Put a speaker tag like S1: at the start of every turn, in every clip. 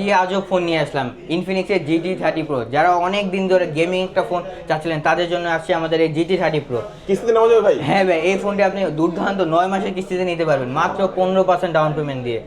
S1: এই আজও ফোন নিয়ে আসলাম। ইনফিনিক্সের জিটি থার্টি প্রো যারা অনেক দিন ধরে গেমিং একটা ফোন চাচ্ছিলেন তাদের জন্য আসছে আমাদের এই জিটি থার্টি প্রো
S2: কিস্তিতে নেওয়া যাবে ভাই?
S1: হ্যাঁ ভাই এই ফোনটি আপনি দুর্দান্ত নয় মাসের কিস্তিতে নিতে পারবেন। মাত্র পনেরো পার্সেন্ট ডাউন পেমেন্ট দিয়ে।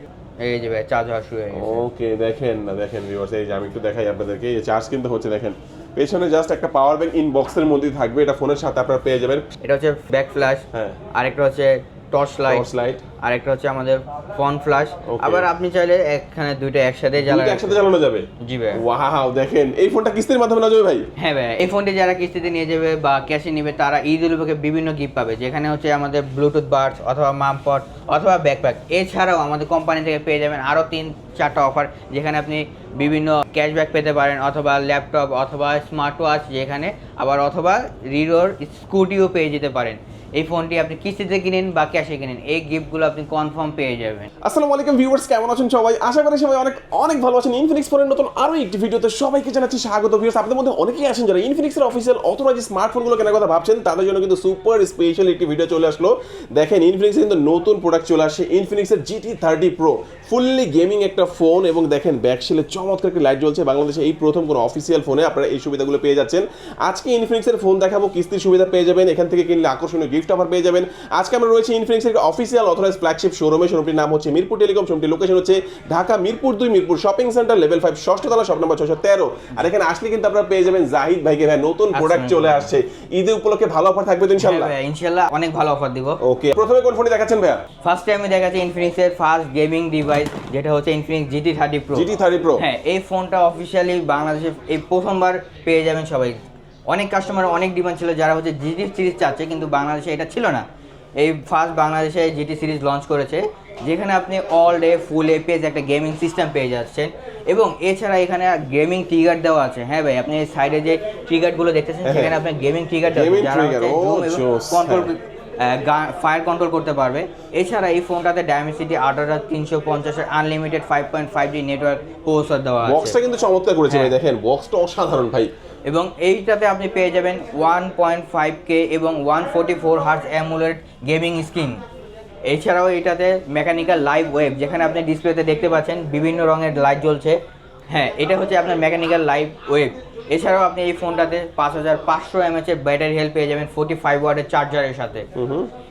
S1: এই যে ভাই চার্জ হওয়া শুরু হয়ে গেছে।
S2: ওকে দেখেন না দেখেন ভিউয়ার্স এই যে আমি একটু দেখাই আপনাদেরকে। এই চার্জ কিন্তু হচ্ছে দেখেন। পেছনে জাস্ট একটা পাওয়ার ব্যাংক ইন বক্সের মধ্যেই থাকবে। এটা ফোনের সাথে আপনারা পেয়ে যাবেন।
S1: এটা হচ্ছে ব্যাক ফ্ল্যাশ
S2: হ্যাঁ।
S1: আরেকটা হচ্ছে টর্চ লাইট
S2: টর্চ লাইট
S1: আরেকটা হচ্ছে আমাদের ফ্রন্ট ফ্ল্যাশ আবার আপনি চাইলে এখানে দুইটা একসাথে
S2: দুটো
S1: জ্বালাবেন।
S2: একসাথে চালানো যাবে?
S1: জি ভাই
S2: ওয়াও দেখেন এই ফোনটা কিস্তির মাধ্যমে নেওয়া যাবে ভাই?
S1: হ্যাঁ ভাই এই ফোনটি যারা কিস্তিতে নিয়ে যাবে বা ক্যাশে নেবে তারা ঈদ উল বিভিন্ন গিফট পাবে। যেখানে হচ্ছে আমাদের ব্লুটুথ বাডস অথবা মামপট অথবা ব্যাকপ্যাক এছাড়াও আমাদের কোম্পানি থেকে পেয়ে যাবেন আরও তিন চারটা অফার যেখানে আপনি বিভিন্ন ক্যাশব্যাক পেতে পারেন অথবা ল্যাপটপ অথবা স্মার্ট ওয়াচ যেখানে আবার অথবা রিডোর স্কুটিও পেয়ে যেতে পারেন। এই ফোনটি আপনি কিস্তিতে কিনেন বা ক্যাশে কিনেন। এই গিফটগুলো আপনি কনফার্ম পেয়ে যাবেন।
S2: আসসালামু আলাইকুম ভিউয়ার্স কেমন আছেন সবাই? আশা করি সবাই অনেক অনেক ভালো আছেন। ইনফিনিক্স ফোনের নতুন আরও একটি ভিডিওতে সবাইকে জানাচ্ছি স্বাগত ভিউয়ার্স আপনাদের মধ্যে অনেকেই আছেন যারা ইনফিনিক্সের অফিসিয়াল অথরাইজ স্মার্টফোনগুলো কেনার কথা ভাবছেন, তাদের জন্য কিন্তু সুপার স্পেশাল একটি ভিডিও চলে আসলো। দেখেন ইনফিনিক্স কিন্তু নতুন প্রোডাক্ট চলে আসছে ইনফিনিক্সের GT thirty pro fully gaming একটা ফোন এবং দেখেন ব্যাকশেলে চমৎকার একটি লাইট জ্বলছে। বাংলাদেশে এই প্রথম কোনো অফিসিয়াল ফোনে আপনারা এই সুবিধাগুলো পেয়ে যাচ্ছেন। আজকে ইনফিনিক্সের ফোন দেখাবো, কিস্তির সুবিধা পেয়ে যাবেন। এখান থেকে কিনলে আকর্ষণীয় গিফট অফার পেয়ে যাবেন। আজকে আমরা রয়েছে ইনফিনিক্সের অফিসিয়াল অথরাইজ ফ্ল্যাগশিপ শোরুমে শোরুমটির নাম হচ্ছে মিরপুর টেলিকম শোরুমটির লোকেশন হচ্ছে ঢাকা মিরপুর দুই Mirpur shopping centre level five ষষ্ঠতলা shop number ছশো তেরো। আর এখানে আসলে কিন্তু আপনারা পেয়ে যাবেন জাহিদ ভাইকে। ভাই নতুন প্রোডাক্ট চলে আসছে। ঈদ উপলক্ষে ভালো অফার থাকবে তো ইনশাল্লাহ
S1: হ্যাঁ ভাই, ইনশাল্লাহ অনেক ভালো অফার দিব।
S2: ওকে প্রথমে কোন ফোনটি দেখাচ্ছেন ভাইয়া?
S1: ফার্স্ট টাইমে দেখাচ্ছে ইনফিনিক্সের ফার্স্ট গেমিং ডিভাইস যেটা হচ্ছে Infinix GT thirty pro
S2: GT thirty pro
S1: হ্যাঁ এই ফোনটা অফিসিয়ালি বাংলাদেশে এই প্রথমবার পেয়ে যাবেন সবাই। অনেক কাস্টমার অনেক ডিমান্ড ছিল যারা হচ্ছে জিটি সিরিজ চাচ্ছে কিন্তু বাংলাদেশে এটা ছিল না। এই ফার্স্ট বাংলাদেশে জিটি সিরিজ লঞ্চ করেছে যেখানে আপনি অল ডে ফুল এপিএস একটা গেমিং সিস্টেম পেয়ে যাচ্ছেন। এবং এছাড়া এখানে গেমিং ট্রিগার দেওয়া আছে। হ্যাঁ ভাই আপনি এই সাইডে যে ট্রিগারগুলো দেখতেছেন
S2: হ্যাঁ,
S1: সেখানে আপনার গেমিং ট্রিগার দেওয়া আছে যারা কন্ট্রোল
S2: হ্যাঁ।
S1: ফায়ার কন্ট্রোল করতে পারবে। এছাড়া এই ফোনটাতে ডায়মেন্সিটি আট হাজার তিনশো পঞ্চাশের unlimited five point five G network processor দেওয়া
S2: বক্সটা
S1: আছে।
S2: কিন্তু চমৎকার করেছে ভাই
S1: হ্যাঁ।
S2: দেখেন বক্সটা অসাধারণ ভাই।
S1: এবং এইটাতে আপনি পেয়ে যাবেন ওয়ান পয়েন্ট ফাইভ কে এবং one forty four hertz AMOLED gaming screen এছাড়াও এটাতে মেকানিক্যাল লাইভ ওয়েব যেখানে আপনি ডিসপ্লেতে দেখতে পাচ্ছেন বিভিন্ন রঙের লাইট জ্বলছে। হ্যাঁ এটা হচ্ছে আপনার মেকানিক্যাল লাইভ ওয়েব এছাড়াও আপনি এই ফোনটাতে পাঁচ হাজার পাঁচশো এমএচ এর ব্যাটারি হেল্প পেয়ে যাবেন ফোর্টি ফাইভ ওয়াটের চার্জারের সাথে।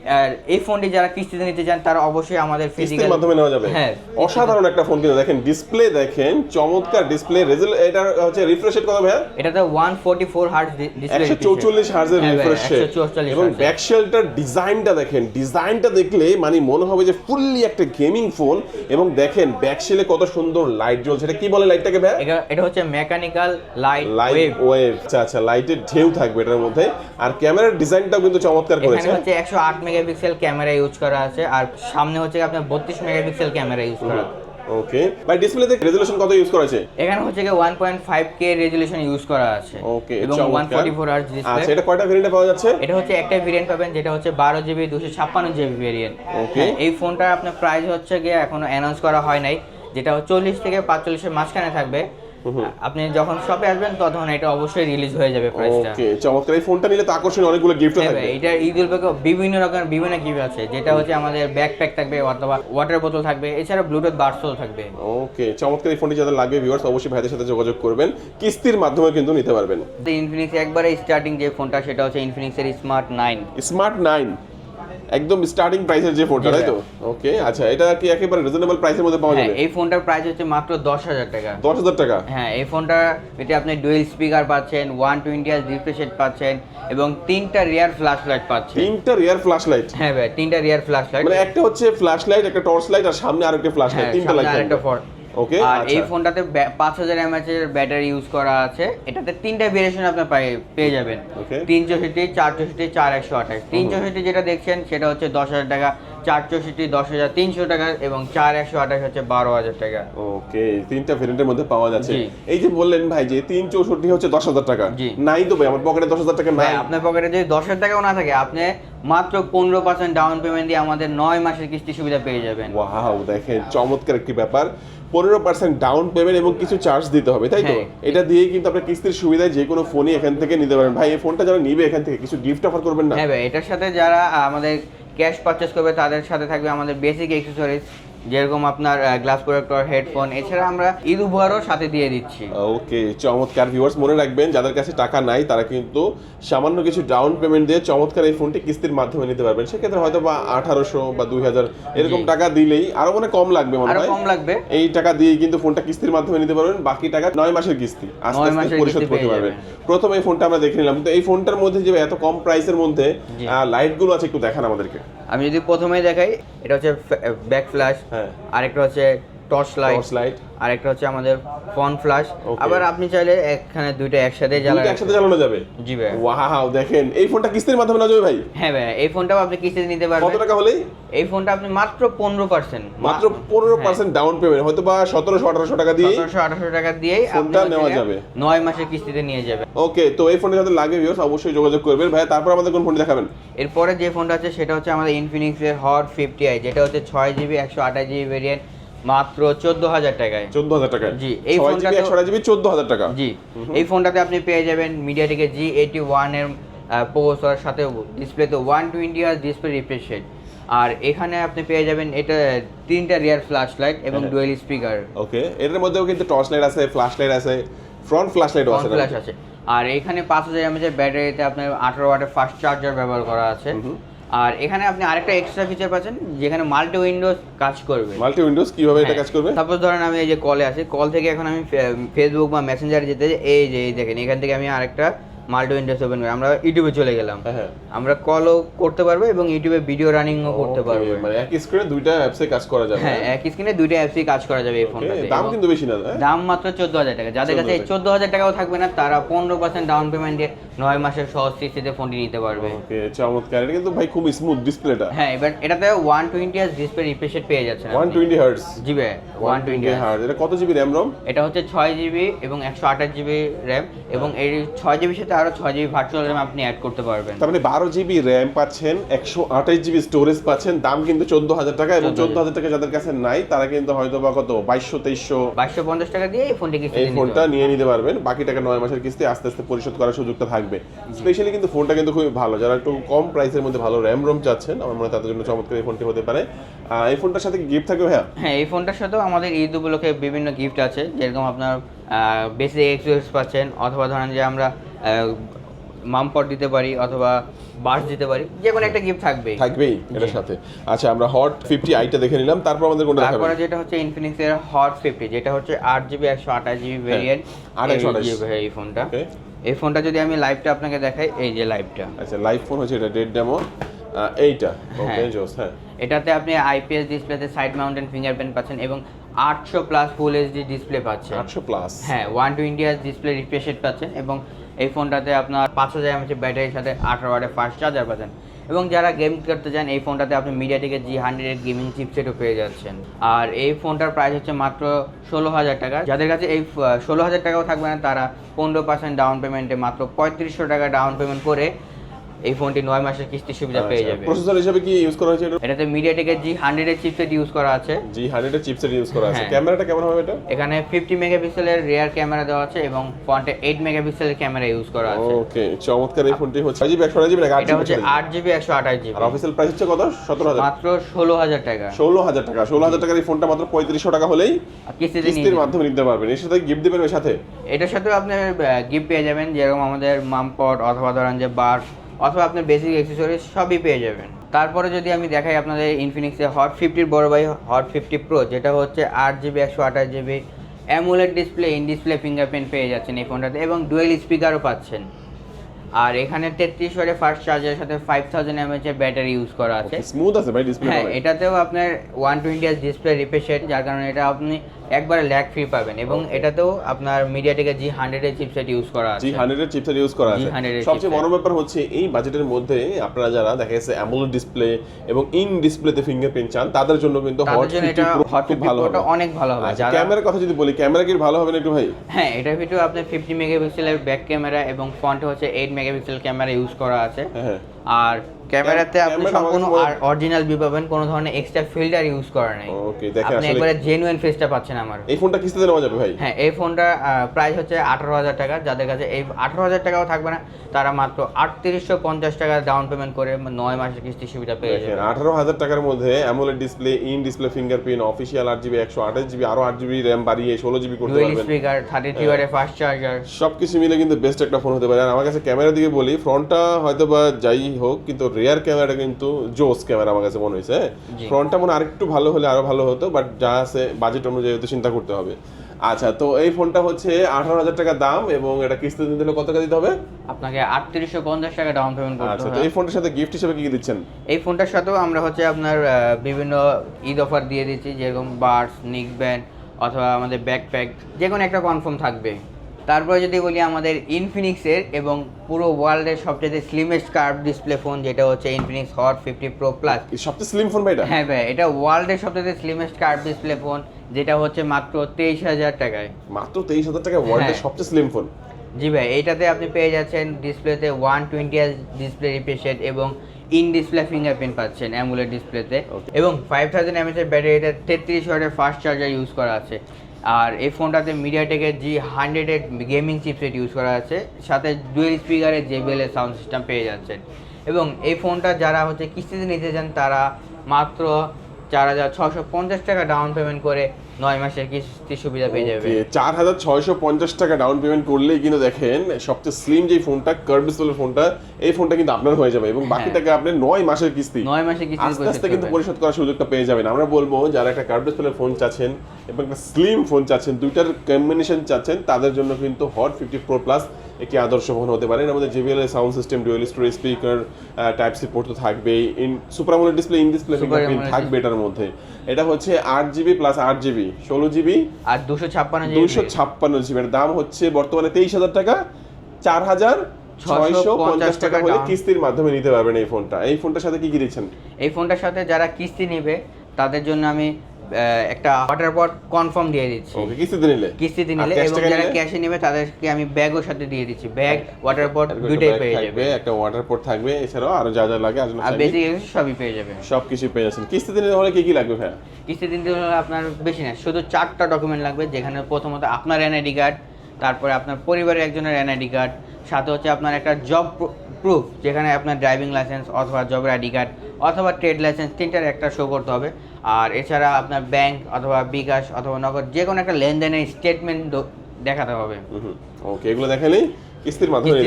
S1: আর এই ফোনটি যারা কিস্তিতে নিতে চান তারা অবশ্যই আমাদের ফিজিক্যাল
S2: মাধ্যমে নেওয়া যাবে।
S1: হ্যাঁ
S2: অসাধারণ একটা ফোন কিন্তু দেখেন ডিসপ্লে দেখেন চমৎকার ডিসপ্লে রেজুল এটা হচ্ছে রিফ্রেশ রেট কত ভাইয়া?
S1: এটাতে one forty four hertz display
S2: একশো চৌচল্লিশ হার্জের
S1: হ্যাঁ
S2: রিফ্রেশ রেট এবং ব্যাক শেলটার ডিজাইনটা দেখেন ডিজাইনটা দেখলে মানে মনে হবে যে ফুললি একটা গেমিং ফোন এবং দেখেন ব্যাক শেলে কত সুন্দর লাইট জ্বলছে। এটা কি বলে লাইটটাকে ভাইয়া?
S1: এটা- এটা হচ্ছে মেকানিক্যাল লাইট ওয়েভ
S2: ওয়েভ আচ্ছা আচ্ছা লাইটের ঢেউ থাকবে এটার মধ্যে। আর ক্যামেরার ডিজাইনটাও কিন্তু চমৎকার
S1: এখানে
S2: করেছে।
S1: হচ্ছে একশো আট মেগাপিক্সেল ক্যামেরা ইউজ করা আছে আর সামনে হচ্ছে আপনার বত্রিশ মেগাপিক্সেল ক্যামেরা ইউজ করা
S2: ওকে। ভাই ডিসপ্লেতে রেজোলিউশন কত ইউজ করেছে
S1: এখানে হচ্ছে কি one point five K resolution use করা আছে।
S2: ওকে
S1: এবং ওয়ান ফোর্টি ফোর আওয়ার্স
S2: আচ্ছা এটা কয়টা ভেরিয়েন্টে পাওয়া যাচ্ছে?
S1: এটা হচ্ছে একটা ভেরিয়েন্ট পাবেন যেটা হচ্ছে বারো জিবি দুশো ছাপ্পান্ন জিবি ভেরিয়েন্ট
S2: Okay.
S1: এই ফোনটার আপনার প্রাইস হচ্ছে গিয়ে এখনও অ্যানাউন্স করা হয় নাই যেটা চল্লিশ থেকে পাঁচচল্লিশের মাঝখানে থাকবে। আপনি যখন শপে আসবেন তখন এটা অবশ্যই রিলিজ হয়ে যাবে প্রাইসটা
S2: ওকে চমৎকার। এই ফোনটা নিলে তো আকর্ষণীয় অনেকগুলো গিফট
S1: হ্যাঁ
S2: থাকবে।
S1: এটা ঈদ উল ফিতর বিভিন্ন রকমের বিভিন্ন গিফট আছে। যেটা হচ্ছে আমাদের ব্যাকপ্যাক থাকবে অথবা ওয়াটার বোতল থাকবে। এছাড়া ব্লুটুথ বার্সও থাকবে।
S2: ওকে চমৎকার। এই ফোনটি যাদের লাগবে ভিউয়ার্স অবশ্যই ভাইদের সাথে যোগাযোগ করবেন। কিস্তির মাধ্যমে কিন্তু নিতে পারবেন।
S1: ইনফিনিক্স একবারে স্টার্টিং যে ফোনটা সেটা হচ্ছে ইনফিনিক্সের স্মার্ট নাইন
S2: স্মার্ট নাইন একদম স্টার্টিং প্রাইসের যে ফোনটা তাই তো? ওকে আচ্ছা এটা কি একেবারে রিজনেবল প্রাইসের মধ্যে পাওয়া
S1: হ্যাঁ
S2: যাবে?
S1: এই ফোনটার প্রাইস হচ্ছে মাত্র দশ হাজার টাকা।
S2: দশ হাজার টাকা?
S1: হ্যাঁ এই ফোনটা এটা আপনি ডুয়েল স্পিকার পাচ্ছেন ওয়ান টোয়েন্টি আস রিফ্রেশ পাচ্ছেন এবং তিনটা রিয়ার ফ্ল্যাশ লাইট পাচ্ছেন।
S2: তিনটা রিয়ার ফ্ল্যাশ লাইট
S1: হ্যাঁ ভাই তিনটা রিয়ার ফ্ল্যাশ লাইট
S2: মানে একটা হচ্ছে ফ্ল্যাশ লাইট একটা টর্চ লাইট আর সামনে আরেকটা ফ্ল্যাশ লাইট তিনটা লাইট
S1: ফর
S2: ওকে
S1: আর এই
S2: আচ্ছা।
S1: ফোনটাতে পাঁচ হাজার এমএচ এর ব্যাটারি ইউজ করা আছে। এটাতে তিনটা ভেরিয়েশন আপনি পেয়ে যাবেন।
S2: ওকে
S1: তিন চৌষট্টি চার চৌষট্টি চার একশো আঠাশ। তিন চৌষট্টি যেটা দেখছেন সেটা হচ্ছে দশ হাজার টাকা। চার চৌষট্টি দশ হাজার তিনশো টাকা এবং চার একশো আঠাশ হচ্ছে বারো হাজার টাকা।
S2: ওকে তিনটা ভেরিয়েন্টের মধ্যে পাওয়া যাচ্ছে। এই যে বললেন ভাই যে তিন চৌষট্টি হচ্ছে দশ হাজার টাকা। নাই তো ভাই আমার পকেটে দশ হাজার টাকা নাই।
S1: আপনার পকেটে যদি দশ হাজার টাকাও না থাকে আপনি মাত্র পনেরো পার্সেন্ট ডাউন পেমেন্ট দিয়ে আমাদের নয় মাসের কিস্তি সুবিধা পেয়ে যাবেন।
S2: ওয়াও দেখেন চমৎকার একটি ব্যাপার। পনেরো পার্সেন্ট ডাউন পেমেন্ট এবং কিছু চার্জ দিতে হবে তাই তো?
S1: হ্যাঁ।
S2: এটা দিয়ে কিন্তু আপনার কিস্তির সুবিধায় যে কোনো ফোনই এখান থেকে নিতে পারেন। ভাই এই ফোনটা যারা নিবে এখান থেকে কিছু গিফট অফার করবেন না?
S1: হ্যাঁ ভাই এটার সাথে যারা আমাদের ক্যাশ পারচেস করবে তাদের সাথে থাকবে আমাদের বেসিক এক্সেসরিজ যেরকম আপনার গ্লাস প্রোডাক্টর হেডফোন এছাড়া আমরা ঈদ উপহারও সাথে দিয়ে দিচ্ছি।
S2: ওকে চমৎকার ভিউয়ার্স মনে রাখবেন যাদের কাছে টাকা নাই তারা কিন্তু সামান্য কিছু ডাউন পেমেন্ট দিয়ে চমৎকার এই ফোনটি কিস্তির মাধ্যমে নিতে পারবেন। সেক্ষেত্রে হয়তো বা আঠারোশো বা দুই হাজার এরকম টাকা দিলেই আরও মানে কম লাগবে মনে হয়।
S1: কম লাগবে।
S2: এই টাকা দিয়ে কিন্তু ফোনটা কিস্তির মাধ্যমে নিতে পারবেন বাকি টাকা নয় মাসের কিস্তি আস্তে আস্তে পরিশোধ করতে পারবেন। প্রথম এই ফোনটা আমরা দেখে নিলাম তো এই ফোনটার মধ্যে যে এত কম প্রাইসের মধ্যে
S1: জি।
S2: লাইটগুলো আছে একটু দেখান আমাদেরকে।
S1: আমি যদি প্রথমেই দেখাই এটা হচ্ছে ব্যাক ফ্ল্যাশ
S2: হ্যাঁ।
S1: আরেকটা হচ্ছে টর্চ লাইট
S2: টর্চ লাইট
S1: আরেকটা হচ্ছে আমাদের ফ্রন্ট ফ্ল্যাশ আবার আপনি চাইলে এখানে দুইটা একসাথে জ্বালাতে
S2: একসাথে চালানো যাবে?
S1: জি ভাই
S2: ওয়াও দেখেন এই ফোনটা কিস্তির মাধ্যমে না যাবে ভাই?
S1: হ্যাঁ ভাই এই ফোনটাও আপনি কিস্তিতে নিতে
S2: কত টাকা হলেই?
S1: এই ফোনটা আপনি মাত্র পনেরো পার্সেন্ট
S2: মাত্র পনেরো পার্সেন্ট ডাউন পেমেন্ট হয়তো বা সতেরোশো আঠারোশো টাকা দিয়ে
S1: সতেরোশো আঠারোশো টাকা দিয়েই
S2: ফোনটা নেওয়া যাবে।
S1: নয় মাসের কিস্তিতে নিয়ে যাবেন।
S2: ওকে তো এই ফোনটা যাদের লাগে ভিউয়ার্স অবশ্যই যোগাযোগ করবেন। ভাই তারপর আমাদের কোন ফোনটি দেখাবেন?
S1: এরপরে যে ফোনটা আছে সেটা হচ্ছে আমাদের ইনফিনিক্সের হট ফিফটি আই যেটা হচ্ছে ছয় জিবি একশো আঠাশ জিবি ভেরিয়েন্ট মাত্র চোদ্দ হাজার টাকায়।
S2: চোদ্দ হাজার টাকা
S1: জি, এই ফোনটা
S2: জিবি
S1: তো-
S2: একশো জিবি চোদ্দ হাজার টাকা?
S1: জি এই ফোনটাতে আপনি পেয়ে যাবেন মিডিয়াটেকের জি এইটি ওয়ানের প্রসেসর সাথে ডিসপ্লেতে ওয়ান টোয়েন্টি আর ডিসপ্লে রিফ্রেশ রেট আর এখানে আপনি পেয়ে যাবেন এটা তিনটা রিয়ার ফ্ল্যাশ লাইট এবং
S2: হ্যাঁ।
S1: ডুয়েল স্পিকার
S2: ওকে এটার মধ্যেও কিন্তু টর্চ লাইট আছে ফ্ল্যাশ লাইট আছে ফ্রন্ট ফ্ল্যাশ লাইটও আছে
S1: ফ্ল্যাশ আছে। আর এখানে পাঁচ হাজার এমএচের ব্যাটারিতে আপনার আঠারো ওয়াটের ফাস্ট চার্জার ব্যবহার করা আছে। আর এখানে আপনি আরেকটা এক্সট্রা ফিচার পাচ্ছেন যেখানে মাল্টি উইন্ডোজ কাজ করবে
S2: মাল্টি উইন্ডোজ কীভাবে
S1: হ্যাঁ।
S2: এটা কাজ করবে
S1: সাপোজ ধরেন আমি এই যে কলে আছি কল থেকে এখন আমি ফেসবুক বা মেসেঞ্জারে যেতে এই যে এই দেখেন এখান থেকে আমি আরেকটা মাল্টি উইন্ডোজ ওপেন করে। আমরা ইউটিউবে চলে গেলাম।
S2: হ্যাঁ হ্যাঁ।
S1: আমরা কলও করতে পারব এবং ইউটিউবে ভিডিও রানিংও করতে পারব।
S2: মানে একই স্ক্রিনে দুইটা অ্যাপসে কাজ করা যাবে
S1: হ্যাঁ একই স্ক্রিনে দুইটা অ্যাপসই কাজ করা যাবে এই ফোনটাতে
S2: দাম কিন্তু বেশি না হ্যাঁ?
S1: দাম মাত্র চোদ্দ হাজার টাকা। যাদের কাছে
S2: 14,000
S1: চোদ্দ হাজার টাকাও থাকবে না তারা পনেরো পার্সেন্ট ডাউন পেমেন্ট দিয়ে নয় মাসের সহজ কিস্তিতে ফোনটি নিতে পারবে।
S2: ওকে চমৎকার। এটা কিন্তু ভাই খুব স্মুথ ডিসপ্লেটা
S1: হ্যাঁ এবার এটাতে ওয়ান টোয়েন্টি আর ডিসপ্লে রিফ্রেশ রেট পেয়ে যাচ্ছে আপনি।
S2: 120 হার্টজ
S1: জি ভাই ওয়ান টোয়েন্টি
S2: হার্টজ এটা কত জিবি র‍্যাম রম
S1: এটা হচ্ছে ছয় জিবি এবং একশো আঠাশ জিবি র্যাম এবং এই ছয় জিবির সাথে আরও ছয় জিবি ভার্চুয়াল র্যাম আপনি অ্যাড করতে পারবেন।
S2: তার মানে বারো জিবি র্যাম পাচ্ছেন একশো আঠাশ জিবি স্টোরেজ পাচ্ছেন দাম কিন্তু চোদ্দ হাজার টাকা এবং
S1: 14,000
S2: চোদ্দ হাজার টাকা যাদের কাছে নাই তারা কিন্তু হয়তো বা কত বাইশশো তেইশশো
S1: বাইশশো পঞ্চাশ টাকা দিয়ে এই ফোনটি
S2: এই ফোনটা নিয়ে নিতে পারবেন বাকি টাকা নয় মাসের কিস্তি আস্তে আস্তে পরিশোধ করার সুযোগটা থাকবে। স্পেশালি কিন্তু ফোনটা কিন্তু খুবই ভালো যারা একটু কম প্রাইসের মধ্যে ভালো র্যাম রোম চাচ্ছেন আমার মনে হয় তাদের জন্য চমৎকার এই ফোনটি হতে পারে। এই ফোনটার সাথে গিফট থাকবে ভাইয়া?
S1: হ্যাঁ এই ফোনটার সাথেও আমাদের ঈদ উপলক্ষে বিভিন্ন গিফট আছে যেরকম আপনার বেসিক এক্সপিরিয়েন্স পাচ্ছেন অথবা ধরেন যে আমরা মামপট দিতে পারি অথবা বাস দিতে পারি যে কোনো একটা গিফট থাকবেই।
S2: থাকবেই এটার সাথে। আচ্ছা আমরা হট ফিফটি আইটা দেখে নিলাম তারপর আমাদের কোনটা দেখাবেন?
S1: তারপরে যেটা হচ্ছে ইনফিনিক্সের হট ফিফটি যেটা হচ্ছে আট জিবি একশো আঠাশ জিবি ভেরিয়েন্ট
S2: 828
S1: এই ফোনটা এই ফোনটা যদি আমি লাইভটা আপনাকে দেখাই এই যে লাইভটা
S2: আচ্ছা লাইভ ফোন হচ্ছে এটা ডেড ডেমো এইটা। ওকে
S1: হ্যাঁ।
S2: জোস হ্যাঁ।
S1: এটাতে আপনি আইপিএস ডিসপ্লেতে সাইড মাউন্টেন ফিঙ্গারপ্রিন্ট পাচ্ছেন এবং আটশো প্লাস ফুল এইচডি ডিসপ্লে পাচ্ছে।
S2: আটশো প্লাস
S1: হ্যাঁ ওয়ান টোয়েন্টি আস ডিসপ্লে রিফ্রেশ রেট পাচ্ছেন এবং এই ফোনটাতে আপনার পাঁচ হাজার এমএচের ব্যাটারির সাথে আঠারো ওয়াটের ফাস্ট চার্জার পাচ্ছেন। এবং যারা গেম করতে চান এই ফোনটাতে আপনি মিডিয়াটেকের জি হান্ড্রেড গেমিং চিপসেটও পেয়ে যাচ্ছেন। আর এই ফোনটার প্রাইস হচ্ছে মাত্র ষোলো হাজার টাকা। যাদের কাছে এই ষোলো হাজার টাকাও থাকবে না তারা পনেরো পার্সেন্ট ডাউন পেমেন্টে মাত্র পঁয়ত্রিশশো টাকা ডাউন পেমেন্ট করে এই ফোনটি নয় মাসের কিস্তি সুবিধা পেয়ে যাবে।
S2: প্রসেসর হিসেবে কি ইউজ করা হয়েছে এটা?
S1: এটাতে মিডিয়াটেকের জি হান্ড্রেডের চিপসেট ইউজ করা আছে।
S2: জি হান্ড্রেড চিপসেট ইউজ করা আছে।
S1: হ্যাঁ।
S2: ক্যামেরাটা কেমন হবে এটা?
S1: এখানে ফিফটি মেগাপিক্সেলের রিয়ার ক্যামেরা দেওয়া আছে এবং ফ্রন্টে এইট মেগাপিক্সেলের ক্যামেরা ইউজ করা আছে।
S2: ওকে চমৎকার এই ফোনটি হচ্ছে। জিবি একশো জিবি নাকি আট
S1: এটা হচ্ছে আট জিবি একশো আঠাশ জিবি
S2: আর অফিসিয়াল প্রাইস হচ্ছে কত? সতেরো হাজার।
S1: মাত্র ষোলো হাজার টাকা।
S2: ষোলো হাজার টাকা। ষোলো হাজার টাকার এই ফোনটা মাত্র পঁয়ত্রিশশো টাকা হলেই কিস্তির মাধ্যমে নিতে পারবেন। এর সাথে গিফট দেবেন ওর সাথে?
S1: এটার সাথে আপনি গিফট পেয়ে যাবেন। যেরকম আমাদের মামপট অথবা ধরেন যে বার অথবা আপনার বেসিক অ্যাক্সেসরিজ সবই পেয়ে যাবেন। তারপরে যদি আমি দেখাই আপনাদের ইনফিনিক্সের হট ফিফটির বড় ভাই হট ফিফটি প্রো যেটা হচ্ছে আট জিবি একশো আঠাশ GB AMOLED display in display fingerprint পেয়ে যাচ্ছেন এই ফোনটাতে এবং ডুয়েল স্পিকারও পাচ্ছেন। আর এখানে তেত্রিশ ওয়াটের ফার্স্ট চার্জারের সাথে ফাইভ থাউজেন্ড এমএচ এর ব্যাটারি ইউজ করা আছে।
S2: স্মুথ আছে ভাই ডিসপ্লে
S1: হ্যাঁ এটাতেও আপনার ওয়ান টোয়েন্টি ডিসপ্লে রিফ্রেশ যার কারণে এটা আপনি একবারে ল্যাগ ফ্রি পাবেন এবং এটাতেও আপনার মিডিয়াটেকের জি হান্ড্রেডের চিপসেট ইউজ করা আছে।
S2: জি
S1: আছে
S2: হান্ড্রেডের চিপসেট ইউজ করা আছে।
S1: G100 এর
S2: সবচেয়ে বড় ব্যাপার হচ্ছে এই বাজেটের মধ্যে আপনারা যারা দেখা যাচ্ছে অ্যামোলেড ডিসপ্লে এবং ইন ডিসপ্লেতে ফিঙ্গারপ্রিন্ট চান তাদের জন্য কিন্তু হট
S1: এটা হট
S2: খুব ভালো হবে।
S1: অনেক ভালো হবে। যারা
S2: ক্যামেরার কথা যদি বলি ক্যামেরা কি ভালো হবে না একটু ভাই?
S1: হ্যাঁ এটার ভিতরে আপনার ফিফটি মেগাপিক্সেলের ব্যাক ক্যামেরা এবং ফ্রন্টে হচ্ছে এইট মেগাপিক্সেল ক্যামেরা ইউজ করা আছে।
S2: হ্যাঁ হ্যাঁ।
S1: আর ক্যামেরাতে আপনি
S2: ক্যামেরা
S1: সম্পূর্ণ
S2: বলে-
S1: অরিজিনাল ভিউ পাবেন কোনো ধরনের এক্সট্রা ফিল্টার ইউজ করা নাই।
S2: ওকে দেখেন
S1: আপনি একবারে জেনুইন ফেসটা পাচ্ছেন আমার।
S2: এই ফোনটা কিস্তিতে নেওয়া যাবে ভাই?
S1: হ্যাঁ এই ফোনটা প্রাইস হচ্ছে আঠারো হাজার টাকা। যাদের কাছে এই আঠারো হাজার টাকাও থাকবে না তারা মাত্র আটত্রিশশো পঞ্চাশ টাকা ডাউন পেমেন্ট করে নয় মাসের কিস্তি সুবিধা পেয়ে যাবে
S2: আঠারো হাজার টাকার মধ্যে AMOLED display in display fingerprint official আট জিবি একশো আঠাশ জিবি আরও আট জিবি র্যাম বাড়িয়ে ষোলো জিবি করতে
S1: ডুয়েল
S2: পারবেন।
S1: স্পিকার থার্টি থ্রি ওয়াটের ফাস্ট চার্জার
S2: সবকিছু মিলে কিন্তু বেস্ট একটা ফোন হতে পারে। আর আমার কাছে ক্যামেরার দিকে বলি ফ্রন্টটা হয়তো বা যাই হোক কিন্তু রেয়ার ক্যামেরাটা কিন্তু জোস ক্যামেরা আমার কাছে মনে হয়েছে ফ্রন্টটা মনে হয় আরেকটু ভালো হলে আরও ভালো হতো বাট যা আছে বাজেট অনুযায়ী তো চিন্তা করতে হবে। আচ্ছা তো এই ফোনটা হচ্ছে আঠারো হাজার টাকা দাম এবং এটা কিস্তি দিতে হলে কত টাকা দিতে হবে?
S1: আপনাকে আটত্রিশশো পঞ্চাশ টাকা ডাউন পেমেন্ট করতে
S2: আচ্ছা তো এই ফোনটার সাথে গিফট হিসেবে কি কি দিচ্ছেন?
S1: এই ফোনটার সাথেও আমরা হচ্ছে আপনার বিভিন্ন ঈদ অফার দিয়ে দিচ্ছি যেরকম বার্স নিক ব্যান্ড অথবা আমাদের ব্যাকপ্যাক যে কোনো একটা কনফার্ম থাকবে। তারপরে যদি বলি আমাদের ইনফিনিক্সের এবং পুরো ওয়ার্ল্ডের সবচেয়ে স্লিমেস্ট কার্ভ ডিসপ্লে ফোন যেটা হচ্ছে Infinix hot fifty pro plus
S2: সবচেয়ে স্লিম ফোন ভাই এটা?
S1: হ্যাঁ ভাই এটা ওয়ার্ল্ডের সবচেয়ে স্লিমেস্ট কার্ভ ডিসপ্লে ফোন যেটা হচ্ছে মাত্র তেইশ হাজার টাকায়।
S2: মাত্র তেইশ হাজার টাকা ওয়ার্ল্ডের
S1: হ্যাঁ।
S2: সবচেয়ে স্লিম ফোন
S1: জি ভাই এইটাতে আপনি পেয়ে যাচ্ছেন ডিসপ্লেতে ওয়ান টোয়েন্টি ডিসপ্লে রিফ্রেশেড এবং ইন ডিসপ্লে ফিঙ্গারপ্রিন্ট পাচ্ছেন অ্যামুলেট ডিসপ্লেতে এবং ফাইভ থাউজেন্ড এমএচের ব্যাটারিতে তেত্রিশ ওয়াটের ফাস্ট চার্জার ইউজ করা আছে। আর এই ফোনটাতে মিডিয়াটেকের জি হান্ড্রেডের গেমিং চিপসেট ইউজ করা আছে, সাথে ডুয়েল স্পিকারের এর সাউন্ড সিস্টেম পেয়ে যাচ্ছেন। এবং এই ফোনটা যারা হচ্ছে কিস্তিতে নিতে চান, তারা মাত্র চার হাজার ছশো পঞ্চাশ টাকা ডাউন পেমেন্ট করে নয় মাসের কিস্তি সুবিধা পেয়ে যাবে?
S2: চার হাজার ছয়শো পঞ্চাশ টাকা ডাউন পেমেন্ট করলেই কিন্তু দেখেন সবচেয়ে স্লিম যে ফোনটা ফোনটা এই ফোনটা কিন্তু আপনার হয়ে যাবে এবং বাকি
S1: হ্যাঁ।
S2: টাকা আপনি নয় মাসের কিস্তি।
S1: নয় মাসের কিস্তি
S2: আস্তে আস্তে কিন্তু পরিশোধ করার সুযোগটা পেয়ে যাবেন। আমরা বলব যারা একটা ফোন চাচ্ছেন এবং একটা স্লিম ফোন চাচ্ছেন দুইটার কম্বিনেশন চাচ্ছেন তাদের জন্য কিন্তু হট ফিফটি প্রো প্লাস একটি আদর্শ ফোন হতে পারে। মধ্যে জেবিএল এর sound system dual stereo speaker type C port তো থাকবেই। In super display in display থাকবে এটার মধ্যে। এটা হচ্ছে আট জিবি প্লাস আট জিবি ষোলো জিবি
S1: আর দুশো ছাপ্পান্ন
S2: দুশো ছাপ্পান্ন জিবি। এর দাম হচ্ছে বর্তমানে তেইশ হাজার টাকা চার হাজার ছয়শো পঞ্চাশ টাকা হলে কিস্তির মাধ্যমে নিতে পারবেন এই ফোনটা। এই ফোনটার সাথে কি কি দিচ্ছেন?
S1: এই ফোনটার সাথে যারা কিস্তি নিবে তাদের জন্য আমি একটা ওয়াটার পট কনফার্ম দিয়ে দিচ্ছি।
S2: ওকে কিস্তিতে নিলে?
S1: কিস্তিতে নিলে এবং যারা ক্যাশে নেবে তাদেরকে আমি ব্যাগও সাথে দিয়ে দিচ্ছি। ব্যাগ ওয়াটার পট
S2: bag
S1: পেয়ে যাবে।
S2: একটা ওয়াটার পোর্ট থাকবে এছাড়াও আরও যা যা লাগে
S1: আর বেসিক সবই পেয়ে যাবে।
S2: সব কিছু পেয়ে যাচ্ছেন। কিস্তিতে নিলে হলে কি কি লাগবে ভাইয়া?
S1: কিস্তি দিতে হলে আপনার বেশি না শুধু চারটা ডকুমেন্ট লাগবে যেখানে প্রথমত আপনার এনআইডি কার্ড তারপরে আপনার পরিবারের একজনের এনআইডি কার্ড সাথে হচ্ছে আপনার একটা জব প্রুফ যেখানে আপনার ড্রাইভিং লাইসেন্স অথবা জবের আইডি কার্ড অথবা ট্রেড লাইসেন্স তিনটার একটা শো করতে হবে। আর এছাড়া আপনার ব্যাংক অথবা বিকাশ অথবা নগদ যে কোনো একটা লেনদেনের স্টেটমেন্ট দেখাতে হবে।
S2: ওকে এগুলো দেখালেই কিস্তির মাধ্যমে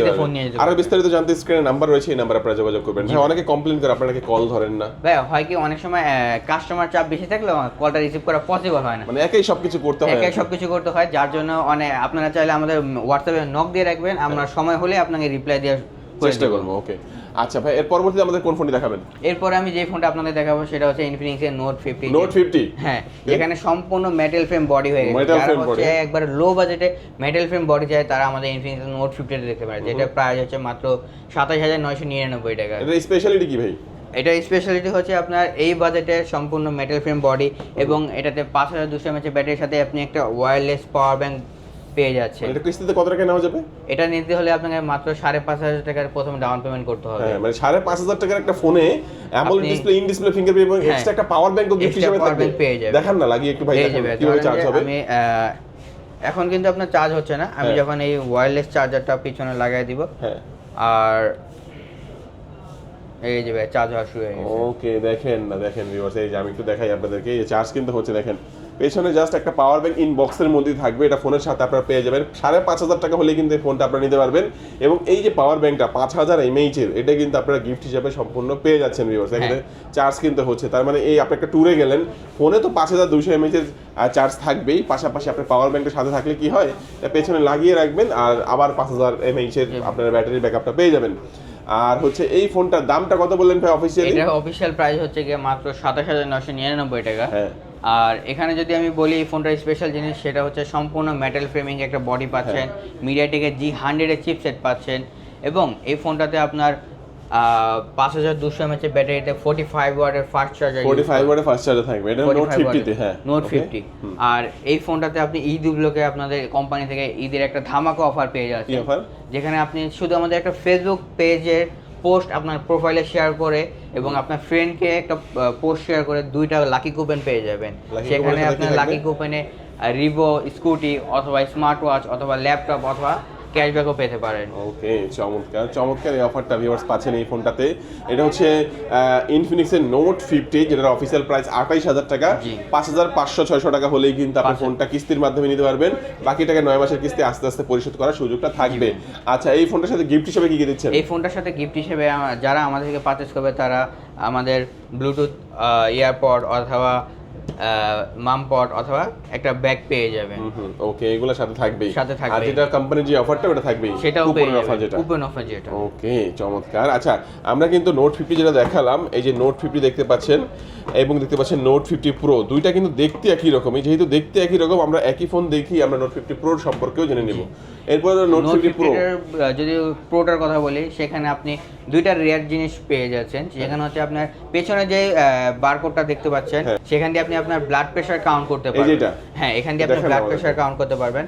S1: আরও
S2: বিস্তারিত জানতে স্ক্রিনে নাম্বার রয়েছে এই নাম্বার আপনারা যোগাযোগ করবেন। ভাই অনেকে কমপ্লেন করে আপনারা কল ধরেন না?
S1: ভাই হয় কি অনেক সময় কাস্টমার চাপ বেশি থাকলে কলটা রিসিভ করা পসিবল হয় না।
S2: মানে একই সবকিছু করতে হয়।
S1: একাই। সবকিছু করতে হয় যার জন্য অনেক আপনারা চাইলে আমাদের হোয়াটসঅ্যাপে নক দিয়ে রাখবেন। আমরা সময় হলে আপনাকে রিপ্লাই দেওয়ার করে
S2: চেষ্টা। করব ওকে আচ্ছা ভাই এর পরবর্তীতে আমাদের কোন ফোনটি দেখাবেন?
S1: এরপরে আমি যে ফোনটা আপনাদের দেখাবো সেটা হচ্ছে ইনফিনিক্স এর নোট ফিফটি
S2: নোট ফিফটি
S1: হ্যাঁ যেখানে সম্পূর্ণ মেটাল ফ্রেম বডি হয়ে গেছে। যারা হচ্ছে একবার লো বাজেটে মেটাল ফ্রেম বডি চায় তারা আমাদের ইনফিনিক্স নোট ফিফটিতে দেখতে পারে। যেটা প্রাইস হচ্ছে মাত্র সাতাশ হাজার নয়শো নিরানব্বই টাকা।
S2: এটা স্পেশালিটি কি ভাই?
S1: এটা স্পেশালিটি হচ্ছে আপনার এই বাজেটে সম্পূর্ণ মেটাল ফ্রেম বডি এবং এটাতে পাঁচ হাজার দুশো এমএচের ব্যাটারির সাথে আপনি একটা ওয়্যারলেস পাওয়ার ব্যাংক পেয়ে যাচ্ছেন
S2: মানে এটা কিস্তিতে কত টাকা নেওয়া যাবে?
S1: এটা নিতে হলে আপনাকে মাত্র সাড়ে পাঁচ হাজার টাকার প্রথম ডাউন পেমেন্ট করতে হবে।
S2: হ্যাঁ মানে সাড়ে পাঁচ হাজার টাকার একটা ফোনে AMOLED display in display fingerprint এবং
S1: হ্যাঁ।
S2: এক্সট্রা একটা পাওয়ার ব্যাংক তো গিফট হিসেবে থাকবে।
S1: পেয়ে যাবে।
S2: দেখান না লাগিয়ে একটু ভাই কীভাবে চার্জ হবে।
S1: আমি এখন কিন্তু আপনার চার্জ হচ্ছে না। আমি
S2: হ্যাঁ।
S1: যখন এই ওয়্যারলেস চার্জারটা পিছনে লাগাই দিব
S2: হ্যাঁ।
S1: আর এই যে চার্জ হওয়া শুরু হয়ে গেছে।
S2: ওকে দেখেন না দেখেন ভিউয়ার্স এই যে আমি একটু দেখাই আপনাদেরকে। এই চার্জ কিন্তু হচ্ছে দেখেন। পেছনে জাস্ট একটা পাওয়ার ব্যাংক ইন বক্সের মধ্যেই থাকবে এটা ফোনের সাথে আপনারা পেয়ে যাবেন। সাড়ে পাঁচ হাজার টাকা হলে কিন্তু এই ফোনটা আপনারা নিতে পারবেন। এবং এই যে পাওয়ার ব্যাংকটা পাঁচ হাজার এমএইচের এটা কিন্তু আপনারা গিফট হিসাবে সম্পূর্ণ পেয়ে যাচ্ছেন ভিউয়ার্স এখানে চার্জ কিন্তু হচ্ছে। তার মানে এই আপনি একটা ট্যুরে গেলেন ফোনে তো পাঁচ হাজার দুশো এমএইচের চার্জ থাকবেই। পাশাপাশি আপনার পাওয়ার ব্যাংকের সাথে থাকলে কি হয় এটা পেছনে লাগিয়ে রাখবেন আর আবার পাঁচ হাজার এমএইচের আপনার ব্যাটারি ব্যাকআপটা পেয়ে যাবেন। আর হচ্ছে এই ফোনটার দামটা কত বললেন ভাই অফিসিয়ালি
S1: এটা অফিসিয়াল প্রাইস হচ্ছে গিয়ে মাত্র সাতাশ হাজার নশো নিরানব্বই টাকা।
S2: হ্যাঁ।
S1: আর এখানে যদি আমি বলি এই ফোনটার স্পেশাল জিনিস সেটা হচ্ছে সম্পূর্ণ মেটাল ফ্রেমিং একটা বডি পাচ্ছেন। মিডিয়াটেকের জি হান্ড্রেডের চিপসেট পাচ্ছেন এবং এই ফোনটাতে আপনার পাঁচ হাজার দুশো এমএচের ব্যাটারিতে ফোর্টি ফাইভ ওয়ার্ডের ফাস্ট চার্জার
S2: ফোর্টি ফাইভ ওয়ার্ডে ফার্স্ট চার্জার থাকবে এটা নোট ফিফটিতে হ্যাঁ
S1: নোট ফিফটি আর এই ফোনটাতে আপনি ঈদ উপলক্ষে আপনাদের কোম্পানি থেকে ঈদের একটা ধামাকা অফার পেয়ে যাচ্ছেন। যেখানে আপনি শুধু আমাদের একটা ফেসবুক পেজের পোস্ট আপনার প্রোফাইলে শেয়ার করে এবং আপনার ফ্রেন্ডকে একটা পোস্ট শেয়ার করে দুইটা লাকি কুপেন পেয়ে যাবেন সেখানে আপনার? লাকি কুপনে রিভো স্কুটি অথবা স্মার্ট ওয়াচ অথবা ল্যাপটপ অথবা ক্যাশব্যাকও পেতে পারেন।
S2: ওকে চমৎকার। চমৎকার এই অফারটা ভিউয়ার্স পাচ্ছেন এই ফোনটাতে। এটা হচ্ছে ইনফিনিক্সের নোট ফিফটি যেটার অফিসিয়াল প্রাইস আঠাইশ হাজার টাকা। পাঁচ হাজার পাঁচশো ছয়শো টাকা হলেই কিন্তু আপনি ফোনটা কিস্তির মাধ্যমে নিতে পারবেন। বাকি টাকা নয় মাসের কিস্তি আস্তে আস্তে পরিশোধ করার সুযোগটা থাকবে। আচ্ছা এই ফোনটার সাথে গিফট হিসেবে কি কি দিচ্ছেন?
S1: এই ফোনটার সাথে গিফট হিসেবে যারা আমাদেরকে পারচেস করবে তারা আমাদের ব্লুটুথ ইয়ারপড অথবা মামপড অথবা একটা ব্যাগ পেয়ে যাবেন।
S2: ওকে এগুলোর সাথে থাকবেই।
S1: সাথে থাকবে।
S2: আর যেটা কোম্পানির যে অফারটা ওটা থাকবেই
S1: সেটাও পেয়ে
S2: কুপনের অফার যেটা।
S1: কুপন অফার যেটা।
S2: ওকে চমৎকার। আচ্ছা আমরা কিন্তু নোট ফিফটি যেটা দেখালাম এই যে নোট ফিফটি দেখতে পাচ্ছেন এবং দেখতে পাচ্ছেন নোট ফিফটি প্রো দুইটা কিন্তু দেখতে একই রকমই যেহেতু দেখতে একই রকম আমরা একই ফোন দেখি আমরা নোট ফিফটি প্রোর সম্পর্কেও জেনে নিব। এরপর নোট ফিফটি প্রো
S1: যদি প্রোটার কথা বলি সেখানে আপনি দুইটা রেয়ার জিনিস পেয়ে যাচ্ছেন। যেখানে হচ্ছে আপনার পেছনে যে বারকোডটা দেখতে পাচ্ছেন
S2: হ্যাঁ।
S1: সেখান দিয়ে আপনি আপনার ব্লাড প্রেশার কাউন্ট করতে
S2: এই
S1: পারবেন।
S2: যেটা?
S1: হ্যাঁ এখান দিয়ে আপনি ব্লাড। প্রেশার কাউন্ট করতে পারবেন।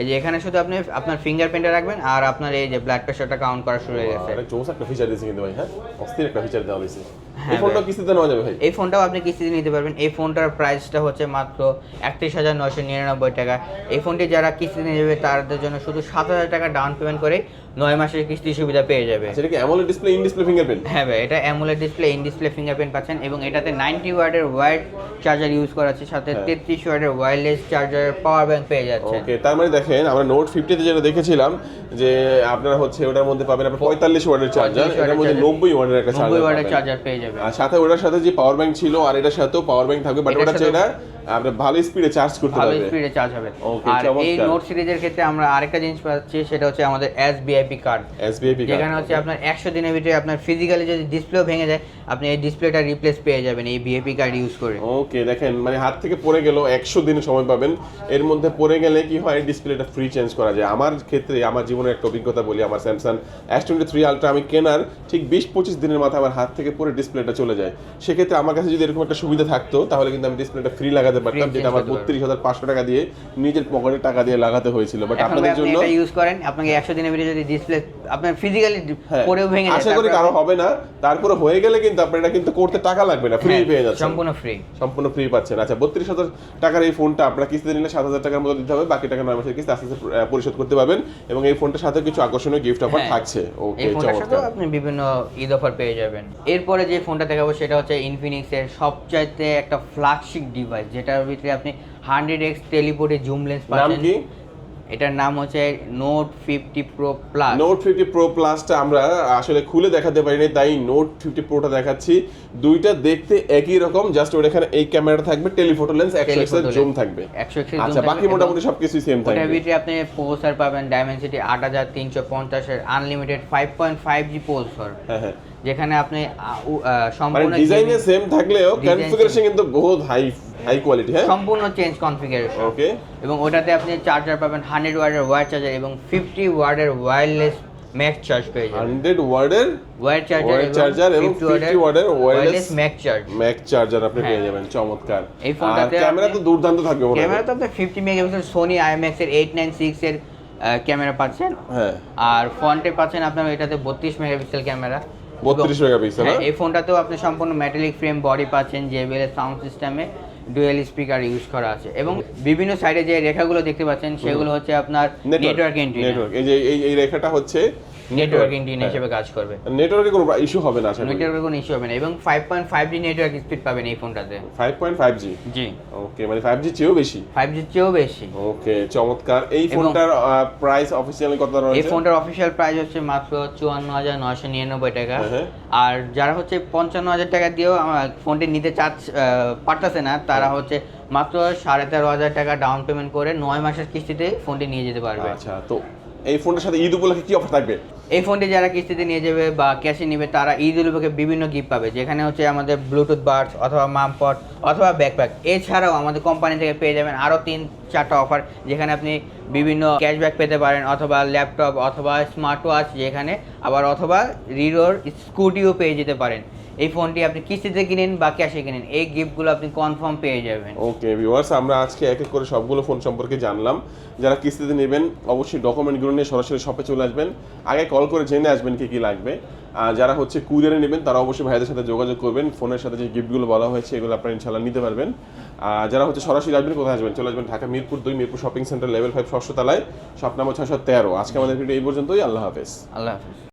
S1: এই যে এখানে শুধু আপনি আপনার ফিঙ্গারপ্রিন্টে রাখবেন আর আপনার এই যে ব্লাড প্রেশারটা কাউন্ট করা শুরু হয়ে গেছে।
S2: জোস একটা ফিচার দিয়েছে কিন্তু ভাই হ্যাঁ? অস্থির একটা ফিচার দেওয়া হয়েছে। এই
S1: হ্যাঁ
S2: ফোনটা কিস্তিতে নেওয়া যাবে ভাই।
S1: এই ফোনটাও আপনি কিস্তিতে নিতে পারবেন। এই ফোনটার প্রাইসটা হচ্ছে মাত্র একত্রিশ হাজার নয়শো নিরানব্বই টাকা। এই ফোনটি যারা কিস্তিতে নেবে তাদের জন্য শুধু সাত হাজার টাকা ডাউন পেমেন্ট করে নয় মাসের কিস্তি সুবিধা পেয়ে যাবে।
S2: সেটা কি AMOLED display in display fingerprint
S1: হ্যাঁ ভাই এটা AMOLED display in display fingerprint পাচ্ছেন এবং এটাতে নাইনটি ওয়ার্ডের ওয়াইড চার্জার ইউজ করা আছে সাথে
S2: হ্যাঁ।
S1: তেত্রিশ ওয়ার্ডের ওয়্যারলেস চার্জার পাওয়ার ব্যাংক পেয়ে যাচ্ছে।
S2: ওকে তার মানে দেখেন আমরা নোট ফিফটিতে যেটা দেখেছিলাম যে আপনারা হচ্ছে ওটার মধ্যে পাবেন আপনার পঁয়তাল্লিশ ওয়ার্ডের চার্জার
S1: 45
S2: এটার মধ্যে। নব্বই ওয়ার্ডের একটা
S1: নব্বই ওয়ার্ডের
S2: চার্জার
S1: চার্জার পেয়ে যাবে
S2: আর সাথে ওটার সাথে যে পাওয়ার ব্যাংক ছিল আর এটার সাথেও পাওয়ার ব্যাংক থাকবে বাট ওটা
S1: সাথেও-
S2: আপনি ভালো স্পিডে চার্জ করতে
S1: পারবেন
S2: ভালো
S1: স্পিডে চার্জ হবে। আর এই। নোট সিরিজের ক্ষেত্রে আমরা আরেকটা জিনিস পাচ্ছি সেটা হচ্ছে আমাদের এস বিআইপি কার্ড
S2: এসবিআইপি
S1: যেখানে হচ্ছে আপনার একশো দিনের ভিতরে আপনার ফিজিক্যালি যদি ডিসপ্লেও ভেঙে যায় আপনি এই ডিসপ্লেটা রিপ্লেস পেয়ে যাবেন এই ভিআইপি কার্ড ইউজ করে।
S2: ওকে দেখেন মানে হাত থেকে পড়ে গেল একশো দিন সময় পাবেন। এর মধ্যে পড়ে গেলে কি হয় ডিসপ্লেটা ফ্রি চেঞ্জ করা যায়। আমার ক্ষেত্রে আমার জীবনের একটা অভিজ্ঞতা বলি আমার Samsung S twenty three ultra আমি কেনার ঠিক বিশ পঁচিশ দিনের মাথায় আমার হাত থেকে পরে ডিসপ্লেটা চলে যায়। সেক্ষেত্রে আমার কাছে যদি এরকম একটা সুবিধা থাকতো তাহলে কিন্তু আমি ডিসপ্লেটা ফ্রি লাগাতে পারতাম যেটা আমার। বত্রিশ হাজার পাঁচশো টাকা দিয়ে নিজের পকেটে টাকা দিয়ে লাগাতে হয়েছিল। বাট আপনাদের জন্য
S1: এটা ইউজ করেন আপনাকে একশো দিনের ভিতরে যদি ডিসপ্লে আপনার ফিজিক্যালি পরেও ভেঙে
S2: আশা করি
S1: কারও
S2: হবে না। তারপরে হয়ে গেলে কিন্তু আপনার এটা কিন্তু করতে টাকা লাগবে না ফ্রি
S1: হ্যাঁ,
S2: পেয়ে যাচ্ছে
S1: সম্পূর্ণ ফ্রি
S2: সম্পূর্ণ ফ্রি পাচ্ছেন। আচ্ছা বত্রিশ হাজার টাকার এই ফোনটা আপনারা কিস্তিতে নিলে সাত হাজার টাকার মতো দিতে হবে বাকি টাকা নয় মাসের কিস্তি আস্তে আস্তে পরিশোধ করতে পারবেন এবং এই ফোনটার সাথে কিছু আকর্ষণীয় গিফট অফার
S1: হ্যাঁ।
S2: থাকছে। ওকে চমৎকার।
S1: আপনি বিভিন্ন ঈদ অফার পেয়ে যাবেন। এরপরে যে ফোনটা দেখাবো সেটা হচ্ছে ইনফিনিক্সের সবচাইতে একটা ফ্ল্যাগশিপ ডিভাইস যেটার ভিতরে আপনি হান্ড্রেড এক্স টেলিপোর্টে জুম লেন্স পাচ্ছেন। এটার নাম হচ্ছে note fifty pro plus
S2: note fifty pro প্লাসটা আমরা আসলে খুলে দেখাতে পারিনি তাই নোট ফিফটি প্রোটা দেখাচ্ছি। দুইটা দেখতে একই রকম জাস্ট ওর এখানে এই ক্যামেরাটা থাকবে টেলিফোটো লেন্স একশো এক্স জুম থাকবে।
S1: 100x এর
S2: আচ্ছা বাকি মোটামুটি সবকিছু সেম
S1: ওটার
S2: থাকবে।
S1: ভিতরে আপনি প্রসেসর পাবেন ডায়মেনসিটি আট হাজার তিনশো পঞ্চাশের unlimited five point five G processor
S2: হ্যাঁ হ্যাঁ।
S1: যেখানে আপনি
S2: মানে
S1: সম্পূর্ণ
S2: ডিজাইনে সেম থাকলেও কনফিগারেশন কিন্তু বহুত হাই হাই কোয়ালিটি হ্যাঁ?
S1: সম্পূর্ণ চেঞ্জ কনফিগারেশন
S2: ওকে
S1: এবং ওটাতে আপনি চার্জার পাবেন হান্ড্রেড ওয়ার্ডের ওয়্যার চার্জার এবং ফিফটি ওয়ার্ডের ওয়্যারলেস ম্যাক্স চার্জ পেয়ে যাবেন।
S2: হান্ড্রেড ওয়ার্ডের
S1: ওয়্যার চার্জার
S2: charger এবং 50 watt এর wireless
S1: wireless max charge
S2: mag charger আপনি
S1: হ্যাঁ।
S2: পেয়ে যাবেন চমৎকার।
S1: এই ফোনটাতে
S2: ক্যামেরা তো দুর্দান্ত থাকবে
S1: ক্যামেরা তো আপনি ফিফটি মেগাপিক্সেল সোনি আইএমএক্স এর এইট নাইন সিক্স এর ক্যামেরা পাচ্ছেন।
S2: হ্যাঁ।
S1: আর ফ্রন্টে পাচ্ছেন আপনার এটাতে বত্রিশ মেগাপিক্সেল ক্যামেরা
S2: 32 মেগাপিক্সেল
S1: হ্যাঁ
S2: হ্যাঁ?
S1: এই ফোনটাতেও আপনি সম্পূর্ণ মেটালিক ফ্রেম বডি পাচ্ছেন জেবিএল সাউন্ড সিস্টেমে ডুয়েল স্পিকার ইউজ করা আছে। এবং বিভিন্ন সাইডে যে রেখাগুলো দেখতে পাচ্ছেন সেগুলো হচ্ছে আপনার নেটওয়ার্ক এন্ট্রি
S2: নেটওয়ার্ক এই যে এই রেখাটা হচ্ছে
S1: নেটওয়ার্ক এন্ট্রি হিসেবে কাজ করবে।
S2: নেটওয়ার্কে কোনো ইস্যু হবে না করি।
S1: কোনো ইস্যু হবে না। এবং five point five G network speed পাবেন এই ফোনটাতে
S2: 5.5G
S1: জি।
S2: ওকে মানে 5G চেয়েও বেশি?
S1: ফাইভ জির চেয়েও বেশি।
S2: ওকে চমৎকার। এই ফোনটার প্রাইস অফিসিয়ালি কত
S1: এই ফোনটার অফিসিয়াল প্রাইস হচ্ছে মাত্র চুয়ান্ন হাজার নয়শো নিরানব্বই টাকা।
S2: হ্যাঁ, হ্যাঁ।
S1: আর যারা হচ্ছে পঞ্চান্ন হাজার টাকা দিয়েও ফোনটি নিতে চাচ্ছে পারতেছে না তারা হচ্ছে মাত্র সাড়ে তেরো হাজার টাকা ডাউন পেমেন্ট করে নয় মাসের কিস্তিতে ফোনটি নিয়ে যেতে পারবে।
S2: আচ্ছা তো এই ফোনটার সাথে ঈদ উপলক্ষে কি অফার থাকবে?
S1: এই ফোনটি যারা কিস্তিতে নিয়ে যাবে বা ক্যাশে নেবে, তারা ঈদ উপলক্ষে বিভিন্ন গিফট পাবে। যেখানে হচ্ছে আমাদের ব্লুটুথ বাডস অথবা মামপট অথবা ব্যাকপ্যাক এছাড়াও আমাদের কোম্পানি থেকে পেয়ে যাবেন আরও তিন, চারটা অফার যেখানে আপনি বিভিন্ন ক্যাশব্যাক পেতে পারেন অথবা ল্যাপটপ অথবা স্মার্ট ওয়াচ যেখানে আবার অথবা রিডোর স্কুটিও পেয়ে যেতে পারেন। এই ফোনটি আপনি কিস্তিতে কিনেন বা ক্যাশে কিনেন। এই গিফটগুলো আপনি কনফার্ম পেয়ে যাবেন।
S2: ওকে ভিউয়ার্স আমরা আজকে এক এক করে সবগুলো ফোন সম্পর্কে জানলাম। যারা কিস্তিতে নেবেন অবশ্যই ডকুমেন্টগুলো নিয়ে সরাসরি শপে চলে আসবেন। আগে কল করে জেনে আসবেন কি কি লাগবে। আর যারা হচ্ছে কুরিয়ারে নেবেন তারা অবশ্যই ভাইদের সাথে যোগাযোগ করবেন। ফোনের সাথে যে গিফটগুলো বলা হয়েছে এগুলো আপনারা ইনশাল্লাহ নিতে পারবেন। আর যারা হচ্ছে সরাসরি আসবেন কোথায় আসবেন? চলে আসবেন ঢাকা মিরপুর দুই Mirpur shopping centre level five ষষ্ঠ তলায়। শপ নাম্বার ছয়শো তেরো। আজকে আমাদের ভিডিও এই পর্যন্তই। আল্লাহ হাফেজ।
S1: আল্লাহ হাফিজ।